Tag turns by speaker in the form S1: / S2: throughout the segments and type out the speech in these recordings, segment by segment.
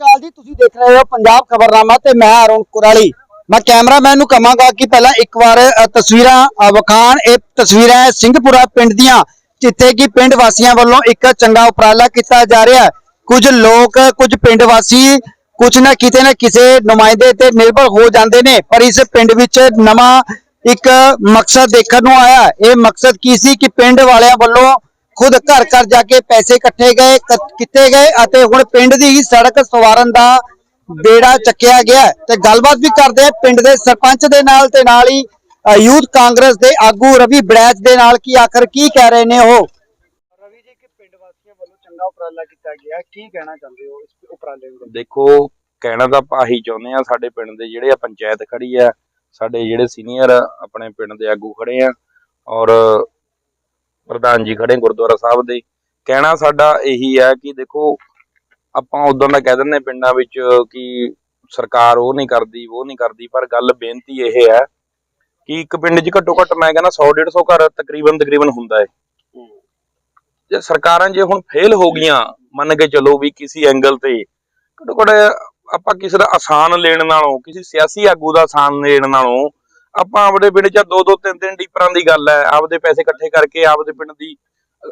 S1: ਅਕਾਲ ਜੀ ਤੁਸੀਂ ਦੇਖ ਰਹੇ ਹੋ ਪੰਜਾਬ ਖਬਰਨਾਮਾ ਤੇ ਮੈਂ ਅਰੁਣ ਕੁਰਾਲੀ। ਮੈਂ ਕੈਮਰਾਮੈਨ ਨੂੰ ਕਹਾਂਗਾ ਕਿ ਪਹਿਲਾਂ ਇੱਕ ਵਾਰ ਤਸਵੀਰਾਂ ਅ, ਇਹ ਤਸਵੀਰਾਂ ਸਿੰਘਪੁਰਾ ਪਿੰਡ ਦੀਆਂ ਜਿੱਥੇ ਕਿ ਪਿੰਡ ਵਾਸੀਆਂ ਵੱਲੋਂ ਇੱਕ ਚੰਗਾ ਉਪਰਾਲਾ ਕੀਤਾ ਜਾ ਰਿਹਾ ਹੈ। ਕੁਝ ਲੋਕ ਕੁਝ ਪਿੰਡ ਵਾਸੀ ਕੁਝ ਨਾ ਕਿਤੇ ਨਾ ਕਿਸੇ ਨੁਮਾਇੰਦੇ ਤੇ ਨਿਰਭਰ ਹੋ ਜਾਂਦੇ ਨੇ ਪਰ ਇਸ ਪਿੰਡ ਵਿੱਚ ਨਵਾਂ ਇੱਕ ਮਕਸਦ ਦੇਖਣ ਨੂੰ ਆਇਆ ਇਹ ਮਕਸਦ ਕੀ ਸੀ ਕਿ ਪਿੰਡ ਵਾਲਿਆਂ ਵੱਲੋਂ ਖੁਦ ਘਰ ਘਰ ਜਾ ਕੇ ਪੈਸੇ ਇਕੱਠੇ ਗਏ ਕ- ਕੀਤੇ ਗਏ ਅਤੇ ਹੁਣ ਪਿੰਡ ਦੀ ਹੀ ਸੜਕ ਸਵਾਰਨ ਦਾ ਬੇੜਾ ਚੱਕਿਆ ਗਿਆ। ਤੇ ਗੱਲਬਾਤ ਵੀ ਕਰਦੇ ਆ ਪਿੰਡ ਦੇ ਸਰਪੰਚ ਦੇ ਨਾਲ ਤੇ ਨਾਲ ਹੀ ਯੂਥ ਕਾਂਗਰਸ ਦੇ ਆਗੂ ਰਵੀ ਬੜੈਚ ਦੇ ਨਾਲ ਕੀ ਆਖਰ ਕੀ ਕਹਿ ਰਹੇ ਨੇ ਉਹ?
S2: ਰਵੀ ਜੀ ਕਿ ਪਿੰਡ ਵਾਸੀਆਂ ਵੱਲੋਂ ਚੰਗਾ ਉਪਰਾਲਾ ਕੀਤਾ ਗਿਆ। ਕੀ ਕਹਿਣਾ ਚਾਹੁੰਦੇ ਹੋ ਇਸ ਉਪਰਾਲੇ ਨੂੰ
S3: ਦੇਖੋ ਕਹਿਣਾ ਤਾਂ ਆਪਾਂ ਆਹੀ ਚਾਹੁੰਦੇ ਆ ਸਾਡੇ ਪਿੰਡ ਦੇ ਜਿਹੜੇ ਆ ਪੰਚਾਇਤ ਖੜੀ ਆ ਸਾਡੇ ਜਿਹੜੇ ਸੀਨੀਅਰ ਆਪਣੇ ਪਿੰਡ ਦੇ ਆਗੂ ਖੜੇ ਆ ਔਰ ਪ੍ਰਧਾਨ ਜੀ ਖੜੇ ਗੁਰਦੁਆਰਾ ਸਾਹਿਬ ਦੇ। ਕਹਿਣਾ ਸਾਡਾ ਇਹੀ ਹੈ ਕਿ ਦੇਖੋ ਆਪਾਂ ਉਦੋਂ ਦਾ ਕਹਿ ਦਿੰਦੇ ਪਿੰਡਾਂ ਵਿੱਚ ਕਿ ਸਰਕਾਰ ਉਹ ਨਹੀਂ ਕਰਦੀ ਉਹ ਨਹੀਂ ਕਰਦੀ ਪਰ ਗੱਲ ਬੇਨਤੀ ਇਹ ਹੈ ਕਿ ਇੱਕ ਪਿੰਡ 'ਚ ਘੱਟੋ ਘੱਟ ਮੈਂ ਕਹਿੰਦਾ 100 150 ਘਰ ਤਕਰੀਬਨ ਤਕਰੀਬਨ ਹੁੰਦਾ ਹੈ। ਜੇ ਸਰਕਾਰਾਂ ਜੇ ਹੁਣ ਫੇਲ ਹੋ ਗਈਆਂ ਮੰਨ ਕੇ ਚੱਲੋ ਵੀ ਕਿਸੇ ਐਂਗਲ ਤੇ ਘੱਟੋ ਘੱਟ ਆਪਾਂ ਕਿਸੇ ਦਾ ਆਸਾਨ ਲੈਣ ਨਾਲੋਂ ਕਿਸੇ ਸਿਆਸੀ ਆਗੂ ਦਾ ਆਸਾਨ ਲੈਣ ਨਾਲੋਂ ਆਪਾਂ ਆਪਦੇ ਪਿੰਡ 'ਚ ਦੋ ਦੋ ਤਿੰਨ ਤਿੰਨ ਡੀਪਰਾਂ ਦੀ ਗੱਲ ਹੈ। ਆਪਦੇ ਪੈਸੇ ਇਕੱਠੇ ਕਰਕੇ ਆਪਦੇ ਪਿੰਡ ਦੀ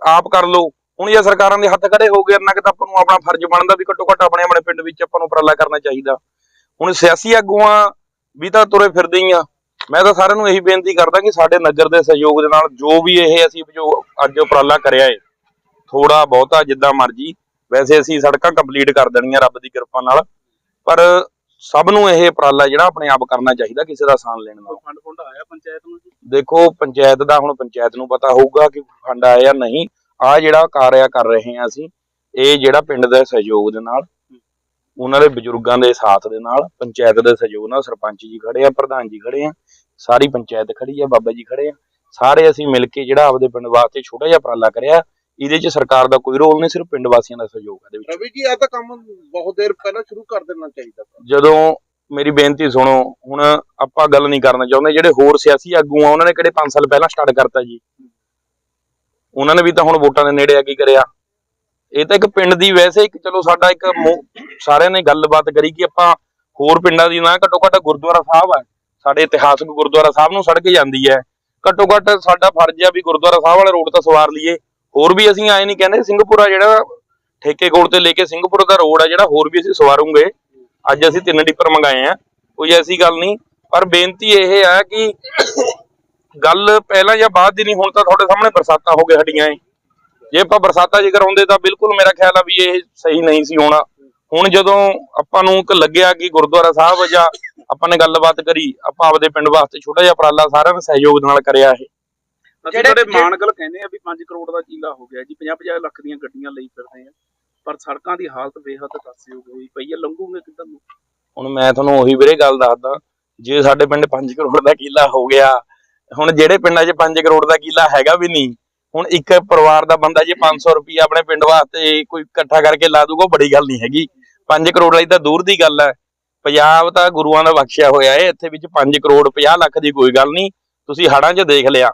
S3: ਆਪ ਕਰ ਲਓ। ਹੁਣ ਜੇ ਸਰਕਾਰਾਂ ਦੇ ਹੱਥ ਖੜੇ ਹੋ ਗਏ, ਇੰਨਾ ਕਿ ਤਾਂ ਆਪਾਂ ਨੂੰ ਆਪਣਾ ਫਰਜ਼ ਬਣਦਾ ਵੀ ਘੱਟੋ ਘੱਟ ਆਪਣੇ ਆਪਣੇ ਪਿੰਡ ਵਿੱਚ ਆਪਾਂ ਨੂੰ ਉਪਰਾਲਾ ਕਰਨਾ ਚਾਹੀਦਾ। ਹੁਣ ਸਿਆਸੀ ਆਗੂਆਂ ਵੀ ਤਾਂ ਤੁਰੇ ਫਿਰਦੇ ਹੀ ਆ। ਮੈਂ ਤਾਂ ਸਾਰਿਆਂ ਨੂੰ ਇਹੀ ਬੇਨਤੀ ਕਰਦਾ ਕਿ ਸਾਡੇ ਨਗਰ ਦੇ ਸਹਿਯੋਗ ਦੇ ਨਾਲ ਜੋ ਵੀ ਇਹ ਅਸੀਂ ਜੋ ਅੱਜ ਉਪਰਾਲਾ ਕਰਿਆ ਏ ਥੋੜਾ ਬਹੁਤਾ ਜਿੱਦਾਂ ਮਰਜ਼ੀ। ਵੈਸੇ ਅਸੀਂ ਸੜਕਾਂ ਕੰਪਲੀਟ ਕਰ ਦੇਣੀਆਂ ਰੱਬ ਦੀ ਕਿਰਪਾ ਨਾਲ। ਪਰ ਸਭ ਨੂੰ ਇਹ ਉਪਰਾਲਾ ਜਿਹੜਾ ਆਪਣੇ ਆਪ ਕਰਨਾ ਚਾਹੀਦਾ ਕਿਸੇ ਦਾ ਆਸਾਨ ਲੈਣ ਨਾਲ।
S2: ਫੰਡ ਫੰਡ ਆਇਆ ਪੰਚਾਇਤ ਨੂੰ ਜੀ?
S3: ਦੇਖੋ ਪੰਚਾਇਤ ਦਾ ਹੁਣ ਪੰਚਾਇਤ ਨੂੰ ਪਤਾ ਹੋਊਗਾ ਕਿ ਫੰਡ ਆਇਆ ਜਾਂ ਨਹੀਂ। ਆ ਜਿਹੜਾ ਕਾਰਿਆ ਕਰ ਰਹੇ ਹਾਂ ਅਸੀਂ ਇਹ ਜਿਹੜਾ ਪਿੰਡ ਦੇ ਸਹਿਯੋਗ ਦੇ ਨਾਲ ਉਹਨਾਂ ਦੇ ਬਜ਼ੁਰਗਾਂ ਦੇ ਸਾਥ ਦੇ ਨਾਲ ਪੰਚਾਇਤ ਦੇ ਸਹਿਯੋਗ ਨਾਲ ਸਰਪੰਚ ਜੀ ਖੜੇ ਆ ਪ੍ਰਧਾਨ ਜੀ ਖੜੇ ਆ ਸਾਰੀ ਪੰਚਾਇਤ ਖੜੀ ਆ ਬਾਬਾ ਜੀ ਖੜੇ ਆ। ਸਾਰੇ ਅਸੀਂ ਮਿਲ ਕੇ ਜਿਹੜਾ ਆਪਦੇ ਪਿੰਡ ਵਾਸਤੇ ਛੋਟਾ ਜਿਹਾ ਉਪਰਾਲਾ ਕਰਿਆ ਇਹਦੇ 'ਚ ਸਰਕਾਰ ਦਾ ਕੋਈ ਰੋਲ ਨਹੀਂ ਸਿਰਫ ਪਿੰਡ ਵਾਸੀਆਂ ਦਾ ਸਹਿਯੋਗ ਹੈ ਇਹਦੇ ਵਿੱਚ।
S4: ਰਵੀ ਜੀ ਇਹ ਤਾਂ ਕੰਮ ਬਹੁਤ ਦੇਰ ਪਹਿਲਾਂ ਸ਼ੁਰੂ ਕਰ ਦੇਣਾ ਚਾਹੀਦਾ ਸੀ
S3: ਜਦੋਂ ਮੇਰੀ ਬੇਨਤੀ ਸੁਣੋ ਹੁਣ ਆਪਾਂ ਗੱਲ ਨਹੀਂ ਕਰਨਾ ਚਾਹੁੰਦੇ ਜਿਹੜੇ ਹੋਰ ਸਿਆਸੀ ਆਗੂ ਆ ਉਹਨਾਂ ਨੇ ਕਿਹੜੇ 5 ਸਾਲ ਪਹਿਲਾਂ ਸਟਾਰਟ ਕਰਤਾ ਜੀ? ਉਹਨਾਂ ਨੇ ਵੀ ਤਾਂ ਹੁਣ ਵੋਟਾਂ ਦੇ ਨੇੜੇ ਆ ਕੀ ਕਰਿਆ? ਇਹ ਤਾਂ ਇੱਕ ਪਿੰਡ ਦੀ ਵੈਸੇ ਇੱਕ ਚਲੋ ਸਾਡਾ ਇੱਕ ਮੋ- ਸਾਰਿਆਂ ਨੇ ਗੱਲਬਾਤ ਕਰੀ ਕਿ ਆਪਾਂ ਹੋਰ ਪਿੰਡਾਂ ਦੀ ਨਾ ਘੱਟੋ ਘੱਟ ਗੁਰਦੁਆਰਾ ਸਾਹਿਬ ਆ। ਸਾਡੇ ਇਤਿਹਾਸਕ ਗੁਰਦੁਆਰਾ ਸਾਹਿਬ ਨੂੰ ਸੜਕ ਜਾਂਦੀ ਹੈ। ਘੱਟੋ ਘੱਟ ਸਾਡਾ ਫਰਜ਼ ਆ ਵੀ ਗੁਰਦੁਆਰਾ ਸਾਹਿਬ ਵਾਲੇ ਰੋਡ ਤਾਂ ਸਵਾਰ ਲਈਏ। ਹੋਰ ਵੀ ਅਸੀਂ ਆਏ ਨਹੀਂ ਕਹਿੰਦੇ ਸਿੰਘਪੁਰਾ ਜਿਹੜਾ ਠੇਕੇ ਕੋਲ ਤੇ ਲੈ ਕੇ ਸਿੰਘਪੁਰ ਦਾ ਰੋਡ ਆ ਜਿਹੜਾ ਹੋਰ ਵੀ ਅਸੀਂ ਸਵਾਰੂਗੇ। ਅੱਜ ਅਸੀਂ ਤਿੰਨ ਡਿੱਪਰ ਮੰਗਾਏ ਆ, ਕੋਈ ਐਸੀ ਗੱਲ ਨਹੀਂ। ਪਰ ਬੇਨਤੀ ਇਹ ਹੈ ਕਿ ਗੱਲ ਪਹਿਲਾਂ ਜਾਂ ਬਾਅਦ ਦੀ ਨਹੀਂ, ਹੁਣ ਤਾਂ ਤੁਹਾਡੇ ਸਾਹਮਣੇ ਬਰਸਾਤਾਂ ਹੋ ਗਏ ਹਟੀਆਂ ਏ। ਜੇ ਆਪਾਂ ਬਰਸਾਤਾਂ ਜੇ ਆਉਂਦੇ ਤਾਂ ਬਿਲਕੁਲ ਮੇਰਾ ਖਿਆਲ ਆ ਵੀ ਇਹ ਸਹੀ ਨਹੀਂ ਸੀ ਹੋਣਾ। ਹੁਣ ਜਦੋਂ ਆਪਾਂ ਨੂੰ ਇੱਕ ਲੱਗਿਆ ਕਿ ਗੁਰਦੁਆਰਾ ਸਾਹਿਬ ਜਾਂ ਆਪਾਂ ਨੇ ਗੱਲਬਾਤ ਕਰੀ, ਆਪਾਂ ਆਪਦੇ ਪਿੰਡ ਵਾਸਤੇ ਛੋਟਾ ਜਿਹਾ ਉਪਰਾਲਾ ਸਾਰਿਆਂ ਨੇ ਸਹਿਯੋਗ ਨਾਲ ਕਰਿਆ ਇਹ।
S2: ਅਸੀਂ ਜਿਹੜੇ ਮਾਨਗਲ ਕਹਿੰਦੇ ਆ ਵੀ 5 ਕਰੋੜ ਦਾ ਕੀਲਾ ਹੋ ਗਿਆ ਜੀ 50 50 ਲੱਖ ਦੀਆਂ ਗੱਡੀਆਂ ਲਈ ਫਿਰਦੇ ਆ। ਪਰ ਸੜਕਾਂ ਦੀ ਹਾਲਤ ਬੇਹੱਦ ਤਰਸਯੋਗ ਹੋਈ ਪਈ ਆ। ਲੰਘੂਗੇ ਕਿੱਧਰ ਨੂੰ?
S3: ਹੁਣ ਮੈਂ ਤੁਹਾਨੂੰ ਉਹੀ ਵੀਰੇ ਗੱਲ ਦੱਸਦਾ ਜੇ ਸਾਡੇ ਪਿੰਡ 5 ਕਰੋੜ ਦਾ ਕਿੱਲਾ ਹੋ ਗਿਆ ਹੁਣ ਜਿਹੜੇ ਪਿੰਡਾਂ 'ਚ 5 ਕਰੋੜ ਦਾ ਕਿੱਲਾ ਹੈਗਾ ਵੀ ਨਹੀਂ ਹੁਣ ਇੱਕ ਪਰਿਵਾਰ ਦਾ ਬੰਦਾ ਜੇ 500 ਰੁਪਏ ਆਪਣੇ ਪਿੰਡ ਵਾਸਤੇ ਕੋਈ ਇਕੱਠਾ ਕਰਕੇ ਲਾ ਦੂਗਾ ਬੜੀ ਗੱਲ ਨਹੀਂ ਹੈਗੀ। 5 ਕਰੋੜ ਲਈ ਤਾਂ ਦੂਰ ਦੀ ਗੱਲ ਹੈ। ਪੰਜਾਬ ਤਾਂ ਗੁਰੂਆਂ ਦਾ ਬਖਸ਼ਿਆ ਹੋਇਆ ਹੈ ਇੱਥੇ ਵਿੱਚ 5 ਕਰੋੜ 50 ਲੱਖ ਦੀ ਕੋਈ ਗੱਲ ਨਹੀਂ। ਤੁਸੀਂ ਹੜਾਂ 'ਚ ਦੇਖ ਲਿਆ।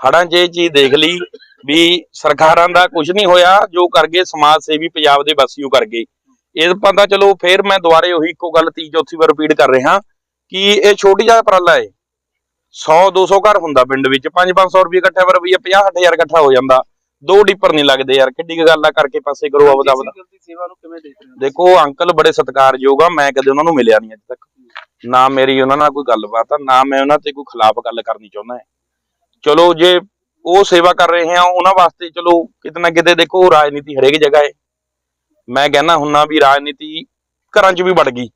S3: ਹੜਾਂ 'ਚ ਇਹ ਚੀਜ਼ ਦੇਖ ਲਈ ਵੀ ਸਰਕਾਰਾਂ ਦਾ ਕੁਝ ਨਹੀਂ ਹੋਇਆ ਜੋ ਕਰ ਗਏ ਸਮਾਜ ਸੇਵੀ ਪੰਜਾਬ ਦੇ ਵਾਸੀਓ ਕਰ ਗਏ। ਇਹ ਪਤਾ ਚਲੋ ਫੇਰ ਮੈਂ ਦੁਬਾਰੇ ਉਹੀ ਇੱਕੋ ਗੱਲ ਤੀ ਚੌਥੀ ਵਾਰ ਰਿਪੀਟ ਕਰ ਰਿਹਾ ਕਿ ਇਹ ਛੋਟੀ ਜਿਹਾ ਉਪਰਾਲਾ ਹੈ। 100 200 ਘਰ ਹੁੰਦਾ ਪਿੰਡ ਵਿੱਚ 5-500 ਰੁਪਏ ਇਕੱਠਾ ਪਰ ਰੁਪਏ 50-6000 ਇਕੱਠਾ ਹੋ ਜਾਂਦਾ। ਦੋ ਡੀਪਰ ਨਹੀਂ ਲੱਗਦੇ ਯਾਰ ਕਿੱਡੀ ਗੱਲ ਆ ਕਰਕੇ ਪਾਸੇ ਕਰੋ ਆਪਦਾ ਆਪਦਾ
S2: ਦੇਖ
S3: ਅੰਕਲ ਬੜੇ ਸਤਿਕਾਰਯੋਗ ਆ ਮੈਂ ਕਦੇ ਉਹਨਾਂ ਨੂੰ ਮਿਲਿਆ ਨਹੀਂ ਅੱਜ ਤੱਕ। ਨਾ ਮੇਰੀ ਉਹਨਾਂ ਨਾਲ ਕੋਈ ਗੱਲਬਾਤ ਆ ਨਾ ਮੈਂ ਉਹਨਾਂ ਤੇ ਕੋਈ ਖਿਲਾਫ ਗੱਲ ਕਰਨੀ ਚਾਹੁੰਦਾ। ਚਲੋ ਜੇ ਉਹ ਸੇਵਾ ਕਰ ਰਹੇ ਆ ਉਹਨਾਂ ਵਾਸਤੇ ਚਲੋ ਕਿਤੇ ਨਾ ਕਿਤੇ ਦੇਖੋ ਰਾਜਨੀਤੀ ਹਰੇਕ ਜਗ੍ਹਾ ਹੈ। ਮੈਂ ਕਹਿੰਦਾ ਹੁੰਨਾ ਵੀ ਰਾਜਨੀਤੀ ਘਰਾਂ 'ਚ ਵੀ ਵੜ ਗਈ।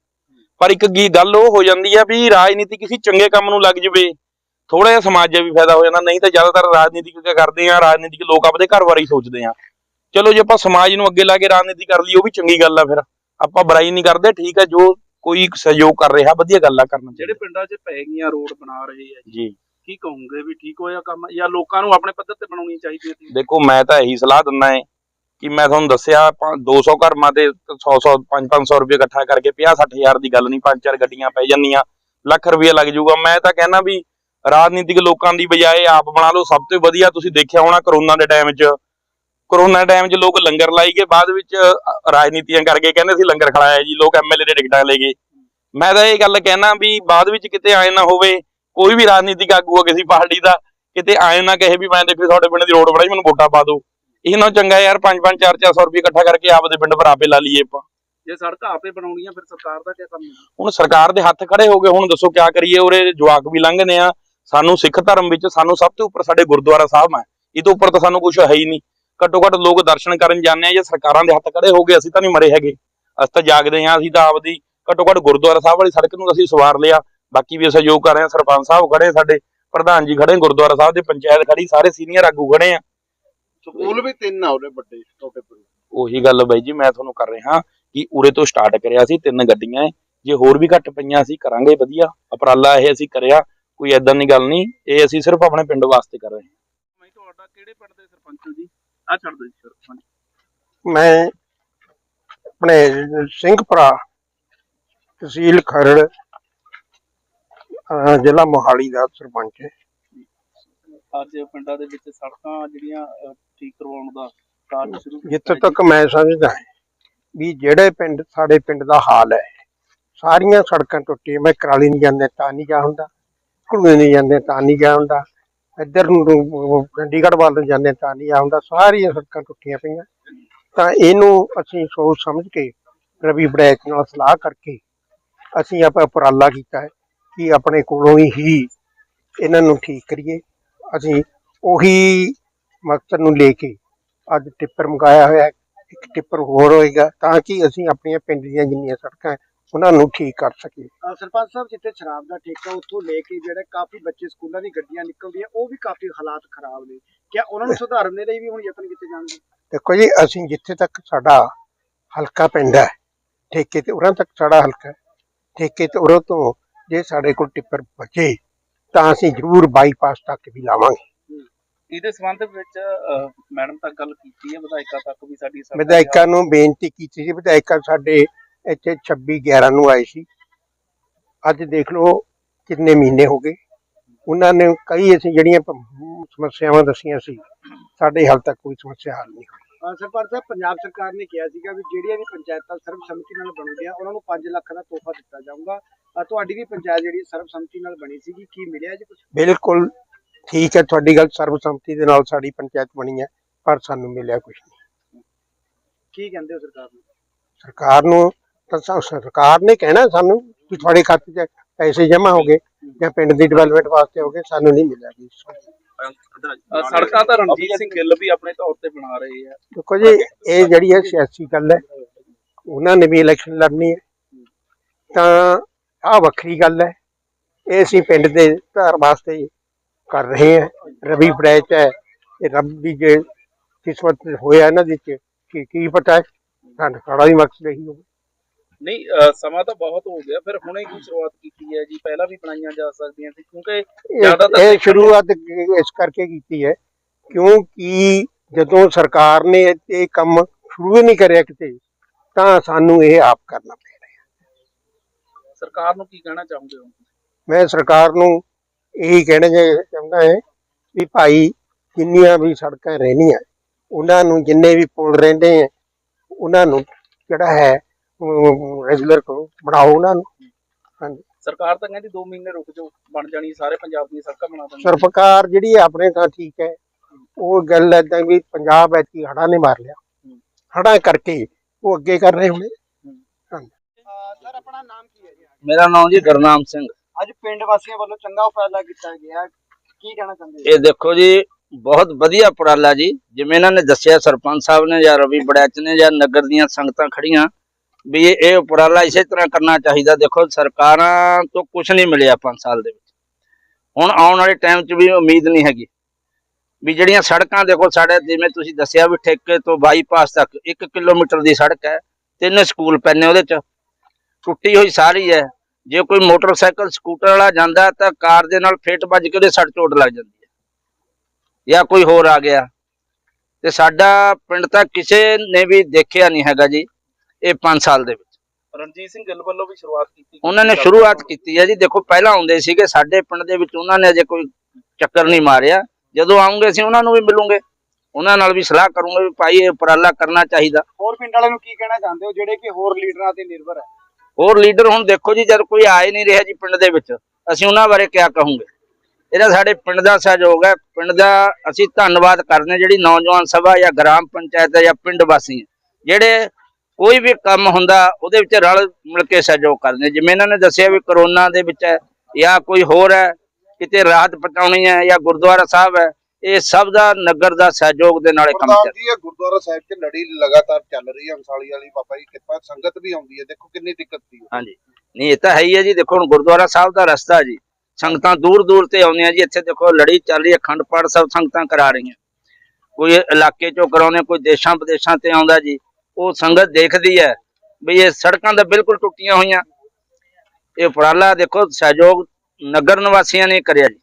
S3: ਪਰ ਇੱਕ ਕੀ ਗੱਲ ਉਹ ਹੋ ਜਾਂਦੀ ਆ ਵੀ ਰਾਜਨੀਤੀ ਕਿਸੇ ਚੰਗੇ ਕੰਮ ਨੂੰ ਲੱਗ ਜਵੇ ਥੋੜਾ ਜਿਹਾ ਸਮਾਜ ਜਿਹਾ ਵੀ ਫਾਇਦਾ ਹੋ ਜਾਂਦਾ ਨਹੀਂ ਤਾਂ ਜ਼ਿਆਦਾਤਰ ਰਾਜਨੀਤਿਕ ਕਰਦੇ ਆ ਰਾਜਨੀਤਿਕ ਲੋਕ ਆਪਦੇ ਘਰ ਬਾਰੇ ਸੋਚਦੇ ਆ। ਚਲੋ ਜੇ ਆਪਾਂ ਸਮਾਜ ਨੂੰ ਅੱਗੇ ਲਾ ਕੇ ਰਾਜਨੀਤੀ ਕਰ ਲਈ ਉਹ ਵੀ ਚੰਗੀ ਗੱਲ ਆ ਫਿਰ। ਆਪਾਂ ਬੁਰਾਈ ਨਹੀਂ ਕਰਦੇ ਠੀਕ ਆ ਜੋ ਕੋਈ ਸਹਿਯੋਗ ਕਰ ਰਿਹਾ ਵਧੀਆ ਗੱਲ ਆ ਕਰਨਾ
S2: ਜਿਹੜੇ ਪਿੰਡਾਂ 'ਚ ਪੈ ਗਈਆਂ ਰੋਡ ਬਣਾ ਰਹੇ ਆ ਜੀ। ਕੀ ਕਹੋਗੇ ਵੀ ਠੀਕ ਹੋਇਆ ਕੰਮ? ਜਾਂ ਲੋਕਾਂ ਨੂੰ ਆਪਣੇ ਪੱਧਰ ਤੇ ਬਣਾਉਣੀ ਚਾਹੀਦੀ ਹੈ
S3: ਦੇਖੋ, ਮੈਂ ਤਾਂ ਇਹੀ ਸਲਾਹ ਦਿੰਦਾ ਹੈ ਕਿ ਮੈਂ ਤੁਹਾਨੂੰ ਦੱਸਿਆ 200 ਘਰਮਾਂ ਤੇ 100 100 5-500 ਰੁਪਏ ਇਕੱਠਾ ਕਰਕੇ 50 ਹਜ਼ਾਰ ਦੀ ਗੱਲ ਨਹੀਂ, ਪੰਜ ਚਾਰ ਗੱਡੀਆਂ ਪੈ ਜਾਂਦੀਆਂ, ਲੱਖ ਰੁਪਏ ਲੱਗ ਜਾਊਗਾ। ਮੈਂ ਤਾਂ ਕਹਿੰਦਾ ਵੀ ਰਾਜਨੀਤਿਕ ਲੋਕਾਂ ਦੀ ਬਜਾਏ ਆਪ ਬਣਾ ਲਓ, ਸਭ ਤੋਂ ਵਧੀਆ ਤੁਸੀਂ ਦੇਖਿਆ ਹੋਣਾ ਕਰੋਨਾ ਦੇ ਟਾਈਮ 'ਚ। ਕਰੋਨਾ ਟਾਈਮ 'ਚ ਲੋਕ ਲੰਗਰ ਲਾਈ ਗਏ, ਬਾਅਦ ਵਿੱਚ ਰਾਜਨੀਤੀਆਂ ਕਰਕੇ ਕਹਿੰਦੇ ਸੀ ਲੰਗਰ ਖਲਾਇਆ ਜੀ, ਲੋਕ ਐਮਐਲਏ ਦੇ ਟਿਕਟਾਂ ਲੈ ਗਏ। ਮੈਂ ਤਾਂ ਇਹ ਗੱਲ ਕਹਿਣਾ ਵੀ ਬਾਅਦ ਵਿੱਚ ਕਿਤੇ ਆਏ ਨਾ ਹੋਵੇ ਕੋਈ ਵੀ ਰਾਜਨੀਤਿਕ ਆਗੂ ਆ ਕਿਸੇ ਪਾਰਟੀ ਦਾ ਕਿਤੇ ਆਏ ਨਾ ਕਹੇ ਵੀ ਮੈਂ ਦੇਖੋ ਤੁਹਾਡੇ ਪਿੰਡ ਦੀ ਰੋਡ ਬਣਾਈ ਮੈਨੂੰ ਵੋਟਾਂ ਪਾ ਦਿਓ। ਇਹ ਨਾ ਚੰਗਾ ਯਾਰ 5-5 4-400 ਰੁਪਏ ਇਕੱਠਾ ਕਰਕੇ ਆਪਦੇ ਪਿੰਡ ਪਰ ਆਪੇ ਲਾ ਲਈਏ ਆਪਾਂ।
S2: ਜੇ ਸੜਕਾਂ ਆਪੇ ਬਣਾਉਣੀਆਂ ਫਿਰ ਸਰਕਾਰ ਦਾ ਕੀ ਕੰਮ
S3: ਹੁਣ ਸਰਕਾਰ ਦੇ ਹੱਥ ਖੜੇ ਹੋ ਗਏ ਹੁਣ ਦੱਸੋ ਕਿਆ ਕਰੀਏ? ਉਰੇ ਜਵਾਕ ਵੀ ਲੰਘਨੇ ਆ। ਸਾਨੂੰ ਸਿੱਖ ਧਰਮ ਵਿੱਚ ਸਾਨੂੰ ਸਭ ਤੋਂ ਉੱਪਰ ਸਾਡੇ ਗੁਰਦੁਆਰਾ ਸਾਹਿਬ ਹੈ ਇਹ ਤੋਂ ਉੱਪਰ ਤਾਂ ਸਾਨੂੰ ਕੁਝ ਹੈ ਹੀ ਨਹੀਂ। ਘੱਟੋ ਘੱਟ ਲੋਕ ਦਰਸ਼ਨ ਕਰਨ ਜਾਂਦੇ ਆ ਜੇ ਸਰਕਾਰਾਂ ਦੇ ਹੱਥ ਖੜੇ ਹੋ ਗਏ ਅਸੀਂ ਤਾਂ ਨਹੀਂ ਮਰੇ ਹੈਗੇ। ਅਸੀਂ ਤਾਂ ਜਾਗਦੇ ਹਾਂ ਅਸੀਂ ਤਾਂ ਆਪਦੀ ਘੱਟੋ ਘੱਟ ਗੁਰਦੁਆਰਾ ਸਾਹਿਬ ਵਾਲੀ ਸੜਕ ਨੂੰ ਅਸੀਂ ਸਵਾਰ ਲਿਆ। ਬਾਕੀ ਵੀ ਸਹਿਯੋਗ ਕਰ ਰਹੇ ਆ ਸਰਪੰਚ ਸਾਹਿਬ ਖੜੇ ਸਾਡੇ ਪ੍ਰਧਾਨ ਜੀ ਖੜੇ ਗੁਰਦੁਆਰਾ ਸਾਹਿਬ ਦੇ ਪੰਚਾਇਤ ਖੜੀ ਸਾਰੇ ਸੀਨੀਅਰ ਆਗੂ ਖੜੇ ਆ।
S4: ਸਕੂਲ ਵੀ ਤਿੰਨ ਆ ਉਹਦੇ ਵੱਡੇ ਛੋਟੇ ਪਿੰਡ
S3: ਉਹੀ ਗੱਲ ਬਾਈ ਜੀ ਮੈਂ ਤੁਹਾਨੂੰ ਕਰ ਰਿਹਾ ਕਿ ਉਰੇ ਤੋਂ ਸਟਾਰਟ ਕਰਿਆ ਸੀ ਤਿੰਨ ਗੱਡੀਆਂ ਜੇ ਹੋਰ ਵੀ ਘੱਟ ਪਈਆਂ ਅਸੀਂ ਕਰਾਂਗੇ ਵਧੀਆ। ਉਪਰਾਲਾ ਇਹ ਅਸੀਂ ਕਰਿਆ ਕੋਈ ਐਦਾਂ ਦੀ ਗੱਲ ਨਹੀਂ ਇਹ ਅਸੀਂ ਸਿਰਫ ਆਪਣੇ ਪਿੰਡ ਵਾਸਤੇ ਕਰ ਰਹੇ ਹਾਂ।
S2: ਮੈਂ ਤੁਹਾਡਾ ਕਿਹੜੇ ਪਿੰਡ ਦੇ ਸਰਪੰਚ ਹੋ ਜੀ? ਆ ਛੱਡ ਦਿਓ ਜੀ ਸਰਪੰਚ।
S5: ਮੈਂ ਆਪਣੇ ਸਿੰਘਪੁਰਾ ਤਹਿਸੀਲ ਖਰੜ ਅਹ ਜ਼ਿਲ੍ਹਾ ਮੋਹਾਲੀ ਦਾ ਸਰਪੰਚ ਹੈ।
S2: ਅੱਜ ਪਿੰਡਾਂ ਦੇ ਵਿੱਚ ਸੜਕਾਂ ਜਿਹੜੀਆਂ ਅਹ, ਠੀਕ ਕਰਵਾਉਣ ਦਾ ਕਾਰਜ ਸ਼ੁਰੂ ਕੀਤਾ
S5: ਜਿੱਥੇ। ਤੱਕ ਮੈਂ ਸਮਝਦਾ ਹਾਂ ਵੀ ਜਿਹੜੇ ਪਿੰਡ ਸਾਡੇ ਪਿੰਡ ਦਾ ਹਾਲ ਹੈ ਸਾਰੀਆਂ ਸੜਕਾਂ ਟੁੱਟੀਆਂ ਮੈਂ ਕਰਾਲੀ ਨਹੀਂ ਜਾਂਦੇ ਤਾਂ ਨਹੀਂ ਜਾ ਹੁੰਦਾ ਕੁੜੀਆਂ ਨਹੀਂ ਜਾਂਦੇ ਤਾਂ ਨਹੀਂ ਜਾ ਹੁੰਦਾ ਇੱਧਰ ਨੂੰ ਉਹ ਚੰਡੀਗੜ੍ਹ ਵੱਲ ਨੂੰ ਜਾਂਦੇ ਤਾਂ ਨਹੀਂ ਜਾ ਹੁੰਦਾ ਸਾਰੀਆਂ ਸੜਕਾਂ ਟੁੱਟੀਆਂ ਪਈਆਂ। ਤਾਂ ਇਹਨੂੰ ਅਸੀਂ ਸੋਚ ਸਮਝ ਕੇ ਰਵੀ ਬੜੈਚ ਨਾਲ ਸਲਾਹ ਕਰਕੇ ਅਸੀਂ ਆਪਾਂ ਉਪਰਾਲਾ ਕੀਤਾ ਹੈ। ਕਿ ਆਪਣੇ ਕੋਲੋਂ ਹੀ ਇਹਨਾਂ ਨੂੰ ਠੀਕ ਕਰੀਏ। ਅਸੀਂ ਉਹੀ ਮਕਸਦ ਨੂੰ ਲੈ ਕੇ ਅੱਜ ਟਿੱਪਰ ਮੰਗਾਇਆ ਹੋਇਆ ਇੱਕ ਟਿੱਪਰ ਹੋਰ ਹੋਏਗਾ ਤਾਂ ਕਿ ਅਸੀਂ ਆਪਣੀਆਂ ਪਿੰਡ ਦੀਆਂ ਜਿੰਨੀਆਂ ਸੜਕਾਂ ਉਹਨਾਂ ਨੂੰ ਠੀਕ ਕਰ ਸਕੀਏ।
S1: ਅ, ਸਰਪੰਚ ਸਾਹਿਬ ਜਿੱਥੇ ਸ਼ਰਾਬ ਦਾ ਠੇਕਾ ਉੱਥੋਂ ਲੈ ਕੇ ਜਿਹੜੇ ਕਾਫੀ ਬੱਚੇ ਸਕੂਲਾਂ ਦੀ ਗੱਡੀਆਂ ਨਿਕਲਦੀਆਂ ਉਹ ਵੀ ਕਾਫੀ ਹਾਲਾਤ ਖਰਾਬ ਨੇ। ਕਿਆ ਉਹਨਾਂ ਨੂੰ ਸੁਧਾਰਨ ਦੇ ਲਈ ਵੀ ਹੁਣ ਯਤਨ ਕੀਤੇ ਜਾਣਗੇ?
S5: ਦੇਖੋ ਜੀ ਅਸੀਂ ਜਿੱਥੇ ਤੱਕ ਸਾਡਾ ਹਲਕਾ ਪਿੰਡ ਹੈ ਠੇਕੇ ਤੇ ਉਰਾਂ ਤੱਕ ਸਾਡਾ ਹਲਕਾ ਹੈ। ਠੇਕੇ ਤੇ ਉਰੋਂ ਤੋਂ ਜੇ ਸਾਡੇ ਕੋਲ ਟਿੱਪਰ ਬਚੇ ਤਾਂ ਅਸੀਂ ਜ਼ਰੂਰ ਬਾਈਪਾਸ ਤੱਕ ਵੀ ਲਾਵਾਂਗੇ।
S2: ਇਹਦੇ ਸੰਬੰਧ ਵਿੱਚ ਮੈਡਮ ਤੱਕ ਗੱਲ ਕੀਤੀ ਹੈ ਵਿਧਾਇਕਾ ਤੱਕ ਵੀ ਸਾਡੀ
S5: ਵਿਧਾਇਕਾਂ ਨੂੰ ਬੇਨਤੀ ਕੀਤੀ ਸੀ ਵਿਧਾਇਕਾ ਸਾਡੇ ਇੱਥੇ 26 11 ਨੂੰ ਆਏ ਸੀ। ਅੱਜ ਦੇਖ ਲਓ ਕਿੰਨੇ ਮਹੀਨੇ ਹੋ ਗਏ। ਉਹਨਾਂ ਨੇ ਕਈ ਅਸੀਂ ਜਿਹੜੀਆਂ ਸਮੱਸਿਆਵਾਂ ਦੱਸੀਆਂ ਸੀ ਸਾਡੇ ਹਾਲ ਤੱਕ ਕੋਈ ਸਮੱਸਿਆ ਹੱਲ ਨਹੀਂ ਹੋਈ।
S1: ਸਰਪੰਚ ਸਾਹਿਬ ਪੰਜਾਬ ਸਰਕਾਰ ਨੇ ਕਿਹਾ ਸੀਗਾ ਵੀ ਜਿਹੜੀਆਂ ਵੀ ਪੰਚਾਇਤਾਂ ਸਰਬਸੰਮਤੀ ਨਾਲ ਬਣਦੀਆਂ ਉਹਨਾਂ ਨੂੰ 5 ਲੱਖ ਦਾ ਤੋਹਫਾ ਦਿੱਤਾ ਜਾਊਗਾ। ਤੁਹਾਡੀ ਵੀ ਪੰਚਾਇਤ ਜਿਹੜੀ ਸਰਬਸੰਮਤੀ ਨਾਲ ਬਣੀ ਸੀਗੀ ਕੀ ਮਿਲਿਆ ਜੀ ਕੁਝ
S5: ਬਿਲਕੁਲ ਠੀਕ ਹੈ ਤੁਹਾਡੀ ਗੱਲ ਸਰਬਸੰਮਤੀ ਦੇ ਨਾਲ ਸਾਡੀ ਪੰਚਾਇਤ ਬਣੀ ਹੈ ਪਰ ਸਾਨੂੰ ਮਿਲਿਆ ਕੁਝ ਨਹੀਂ।
S1: ਕੀ ਕਹਿੰਦੇ ਹੋ ਸਰਕਾਰ ਨੂੰ?
S5: ਸਰਕਾਰ ਨੂੰ ਤਾਂ ਸਰਕਾਰ ਨੇ ਕਹਿਣਾ ਸਾਨੂੰ ਕਿ ਤੁਹਾਡੇ ਖਾਤੇ 'ਚ ਪੈਸੇ ਜਮ੍ਹਾਂ ਹੋ ਗਏ ਜਾਂ ਪਿੰਡ ਦੀ ਡਿਵੈਲਪਮੈਂਟ ਵਾਸਤੇ ਹੋ ਗਏ ਸਾਨੂੰ ਨਹੀਂ ਮਿਲਿਆ ਜੀ।
S2: ਸੜਕਾਂ ਤਾਂ ਰਣਜੀਤ ਸਿੰਘ ਗਿੱਲ ਵੀ ਆਪਣੇ ਤੌਰ ਤੇ ਬਣਾ ਰਹੇ ਆ।
S5: ਦੇਖੋ ਜੀ ਇਹ ਜਿਹੜੀ ਹੈ ਸਿਆਸੀ ਗੱਲ ਹੈ। ਉਹਨਾਂ ਨੇ ਵੀ ਇਲੈਕਸ਼ਨ ਲੜਨੀ ਹੈ। ਤਾਂ ਆਹ ਵੱਖਰੀ ਗੱਲ ਹੈ। ਇਹ ਅਸੀਂ ਪਿੰਡ ਦੇ ਘਰ ਵਾਸਤੇ ਕਰ ਰਹੇ ਹਾਂ। ਰਵੀ ਬੜੈਚ ਹੈ। ਇਹ ਰੱਬ ਜੇ ਕਿਸਮਤ ਹੋਇਆ ਇਹਨਾਂ ਦੇ ਚ ਕੀ ਕੀ ਪਤਾ ਹੈ। ਸਾਡਾ ਸਾਡਾ ਵੀ ਮਕਸਦ ਇਹੀ ਹੋਵੇ।
S2: ਨਹੀਂ ਸਮਾਂ ਤਾਂ ਬਹੁਤ ਹੋ ਗਿਆ ਫਿਰ ਹੁਣੇ ਕੀ ਸ਼ੁਰੂਆਤ ਕੀਤੀ ਹੈ ਜੀ ਪਹਿਲਾਂ ਵੀ ਬਣਾਈਆਂ ਜਾ ਸਕਦੀਆਂ ਸੀ ਕਿਉਂਕਿ
S5: ਇਹ
S2: ਜ਼ਿਆਦਾਤਰ
S5: ਇਹ ਸ਼ੁਰੂਆਤ ਇਸ ਕਰਕੇ ਕੀਤੀ ਹੈ ਕਿਉਂਕਿ ਜਦੋਂ ਸਰਕਾਰ ਨੇ ਇਹ ਕੰਮ ਸ਼ੁਰੂ ਹੀ ਨਹੀਂ ਕਰਿਆ ਕਿਤੇ ਤਾਂ ਸਾਨੂੰ ਇਹ ਆਪ ਕਰਨਾ ਪਿਆ
S2: ਸਰਕਾਰ ਨੂੰ ਕੀ ਕਹਿਣਾ ਚਾਹੁੰਦੇ ਹੋ?
S5: ਮੈਂ ਸਰਕਾਰ ਨੂੰ ਇਹੀ ਕਹਿਣਾ ਚਾਹ- ਚਾਹੁੰਦਾ ਹੈ ਵੀ ਭਾਈ ਜਿੰਨੀਆਂ ਵੀ ਸੜਕਾਂ ਰਹਿਣੀਆਂ ਉਹਨਾਂ ਨੂੰ ਜਿੰਨੇ ਵੀ ਪੁਲ ਰਹਿੰਦੇ ਹੈ ਉਹਨਾਂ ਨੂੰ ਜਿਹੜਾ ਹੈ ਰੈਗੂਲਰ ਕਰੋ ਬਣਾਓ ਉਹਨਾਂ ਨੂੰ। ਹਾਂਜੀ।
S2: ਸਰਕਾਰ ਤਾਂ ਕਹਿੰਦੀ 2 ਮਹੀਨੇ ਰੁਕ ਜਾਓ ਬਣ ਜਾਣੀ ਸਾਰੇ ਪੰਜਾਬ ਦੀਆਂ ਸੜਕਾਂ ਬਣਾ ਦੇਣਗੇ
S5: ਸਰਕਾਰ ਜਿਹੜੀ ਆਪਣੇ ਤਾਂ ਠੀਕ ਹੈ। ਉਹ ਗੱਲ ਏਦਾਂ ਵੀ ਪੰਜਾਬ ਐਤਕੀ ਹੜ੍ਹਾਂ ਨੇ ਮਾਰ ਲਿਆ। ਹੜ੍ਹਾਂ ਕਰਕੇ ਉਹ ਅੱਗੇ ਕਰ ਰਹੇ ਹੁਣੇ।
S1: ਸਰ ਆਪਣਾ ਨਾਮ ਕੀ ਹੈ ਜੀ?
S6: ਮੇਰਾ ਨਾਮ ਜੀ ਗੁਰਨਾਮ ਸਿੰਘ।
S1: ਅੱਜ ਪਿੰਡ ਵਾਸੀਆਂ ਵੱਲੋਂ ਚੰਗਾ ਉਪਰਾਲਾ ਕੀਤਾ ਗਿਆ। ਕੀ ਕਹਿਣਾ ਚਾਹੁੰਦੇ
S6: ਇਹ ਦੇਖੋ ਜੀ ਬਹੁਤ ਵਧੀਆ ਉਪਰਾਲਾ ਜੀ। ਜਿਵੇਂ ਇਹਨਾਂ ਨੇ ਦੱਸਿਆ ਸਰਪੰਚ ਸਾਹਿਬ ਨੇ ਜਾਂ ਰਵੀ ਬੜੈਚ ਨੇ ਜਾਂ ਨਗਰ ਦੀਆਂ ਸੰਗਤਾਂ ਖੜੀਆਂ ਵੀ ਇਹ ਉਪਰਾਲਾ ਇਸੇ ਤਰ੍ਹਾਂ ਕਰਨਾ ਚਾਹੀਦਾ। ਦੇਖੋ, ਸਰਕਾਰਾਂ ਤੋਂ ਕੁਝ ਨਹੀਂ ਮਿਲਿਆ 5 ਸਾਲ ਦੇ ਵਿੱਚ। ਹੁਣ ਆਉਣ ਵਾਲੇ ਟਾਈਮ 'ਚ ਵੀ ਉਮੀਦ ਨਹੀਂ ਹੈਗੀ। ਵੀ ਜਿਹੜੀਆਂ ਸੜਕਾਂ, ਦੇਖੋ, ਸਾਡੇ ਜਿਵੇਂ ਤੁਸੀਂ ਦੱਸਿਆ ਵੀ ਠੇਕੇ ਤੋਂ ਬਾਈਪਾਸ ਤੱਕ 1 ਕਿਲੋਮੀਟਰ ਦੀ ਸੜਕ ਹੈ, ਤਿੰਨ ਸਕੂਲ ਪੈਨੇ ਉਹਦੇ 'ਚ। ਟੁੱਟੀ ਹੋਈ ਸਾਰੀ ਹੈ। ਜੇ ਕੋਈ ਮੋਟਰਸਾਈਕਲ, ਸਕੂਟਰ ਵਾਲਾ ਜਾਂਦਾ ਤਾਂ ਕਾਰ ਦੇ ਨਾਲ ਫੇਟ ਵੱਜ ਕੇ ਉਹਦੇ ਸੜ ਚੋਟ ਲੱਗ ਜਾਂਦੀ ਹੈ। ਜਾਂ ਕੋਈ ਹੋਰ ਆ ਗਿਆ। ਤੇ ਸਾਡਾ ਪਿੰਡ ਤਾਂ ਕਿਸੇ ਨੇ ਵੀ ਦੇਖਿਆ ਨਹੀਂ ਹੈਗਾ ਜੀ। ਇਹ 5 ਸਾਲ ਦੇ ਵਿੱਚ।
S2: ਰਣਜੀਤ ਸਿੰਘ ਗਿੱਲ ਵੱਲੋਂ ਵੀ ਸ਼ੁਰੂਆਤ ਕੀਤੀ
S6: ਉਹਨਾਂ ਨੇ ਸ਼ੁਰੂਆਤ ਕੀਤੀ ਹੈ ਜੀ। ਦੇਖੋ ਪਹਿਲਾਂ ਆਉਂਦੇ ਸੀਗੇ ਸਾਡੇ ਪਿੰਡ ਦੇ ਵਿੱਚ ਉਹਨਾਂ ਨੇ ਅਜੇ ਕੋਈ ਚੱਕਰ ਨਹੀਂ ਮਾਰਿਆ। ਜਦੋਂ ਆਉਂਗੇ ਅਸੀਂ ਉਹਨਾਂ ਨੂੰ ਵੀ ਮਿਲੂਗੇ। ਉਹਨਾਂ ਨਾਲ ਵੀ ਸਲਾਹ ਕਰੂੰਗਾ ਵੀ ਭਾਈ ਇਹ ਉਪਰਾਲਾ ਕਰਨਾ ਚਾਹੀਦਾ।
S1: ਹੋਰ ਪਿੰਡ ਵਾਲਿਆਂ ਨੂੰ ਕੀ ਕਹਿਣਾ ਚਾਹੁੰਦੇ ਹੋ? ਜਿਹੜੇ ਕਿ ਹੋਰ ਲੀਡਰਾਂ ਤੇ ਨਿਰਭਰ ਹੈ।
S6: ਹੋਰ ਲੀਡਰ ਹੁਣ ਦੇਖੋ ਜੀ ਜਦ ਕੋਈ ਆ ਹੀ ਨਹੀਂ ਰਿਹਾ ਜੀ ਪਿੰਡ ਦੇ ਵਿੱਚ ਅਸੀਂ ਉਹਨਾਂ ਬਾਰੇ ਕਿਆ ਕਹੂੰਗੇ? ਇਹਦਾ ਸਾਡੇ ਪਿੰਡ ਦਾ ਸਹਿਯੋਗ ਹੈ। ਪਿੰਡ ਦਾ ਅਸੀਂ ਧੰਨਵਾਦ ਕਰਦੇ ਜਿਹੜੀ ਨੌਜਵਾਨ ਸਭਾ ਜਾਂ ਗ੍ਰਾਮ ਪੰਚਾਇਤ ਜਾਂ ਪਿੰਡ ਵਾਸੀ ਜਿਹੜੇ ਕੋਈ ਵੀ ਕੰਮ ਹੁੰਦਾ ਉਹਦੇ ਵਿੱਚ ਰਲ ਮਿਲ ਕੇ ਸਹਿਯੋਗ ਕਰਦੇ। ਜਿਵੇਂ ਇਹਨਾਂ ਨੇ ਦੱਸਿਆ ਵੀ ਕਰੋਨਾ ਦੇ ਵਿੱਚ ਹੈ ਜਾਂ ਕੋਈ ਹੋਰ ਹੈ ਕਿਤੇ ਰਾਹਤ ਪਹੁੰਚਾਉਣੀ ਹੈ ਜਾਂ ਗੁਰਦੁਆਰਾ ਸਾਹਿਬ ਹੈ ਇਹ ਸਭ ਦਾ ਨਗਰ ਦਾ ਸਹਿਯੋਗ ਦੇ ਨਾਲ ਕੰਮ ਚੱਲ
S4: ਇਹ ਗੁਰਦੁਆਰਾ ਸਾਹਿਬ 'ਚ ਲੜੀ ਲਗਾਤਾਰ ਚੱਲ ਰਹੀ ਹੈ ਅੰਸਾਲੀ ਵਾਲੀ ਬਾਬਾ ਜੀ ਕਿਰਪਾ ਸੰਗਤ ਵੀ ਆਉਂਦੀ ਹੈ। ਦੇਖੋ ਕਿੰਨੀ ਦਿੱਕਤ ਸੀ
S6: ਹਾਂਜੀ। ਨਹੀਂ ਇਹ ਤਾਂ ਹੈ ਹੀ ਹੈ ਜੀ। ਦੇਖੋ ਹੁਣ ਗੁਰਦੁਆਰਾ ਸਾਹਿਬ ਦਾ ਰਸਤਾ ਜੀ। ਸੰਗਤਾਂ ਦੂਰ ਦੂਰ ਤੇ ਆਉਂਦੀਆਂ ਜੀ। ਇੱਥੇ ਦੇਖੋ ਲੜੀ ਚੱਲ ਰਹੀ ਹੈ ਅਖੰਡ ਪਾਠ ਸਭ ਸੰਗਤਾਂ ਕਰਾ ਰਹੀਆਂ। ਕੋਈ ਇਲਾਕੇ ਚੋਂ ਕਰਾਉਣੇ ਕੋਈ ਦੇਸ਼ਾਂ ਵਿਦੇਸ਼ਾਂ ਤੇ ਆਉਂਦਾ ਜੀ। ਉਹ ਸੰਗਤ ਦੇਖਦੀ ਹੈ ਵੀ ਇਹ ਸੜਕਾਂ ਤਾਂ ਬਿਲਕੁਲ ਟੁੱਟੀਆਂ ਹੋਈਆਂ। ਇਹ ਉਪਰਾਲਾ ਦੇਖੋ ਸਹਿਯੋਗ ਨਗਰ ਨਿਵਾਸੀਆਂ ਨੇ ਕਰਿਆ ਜੀ।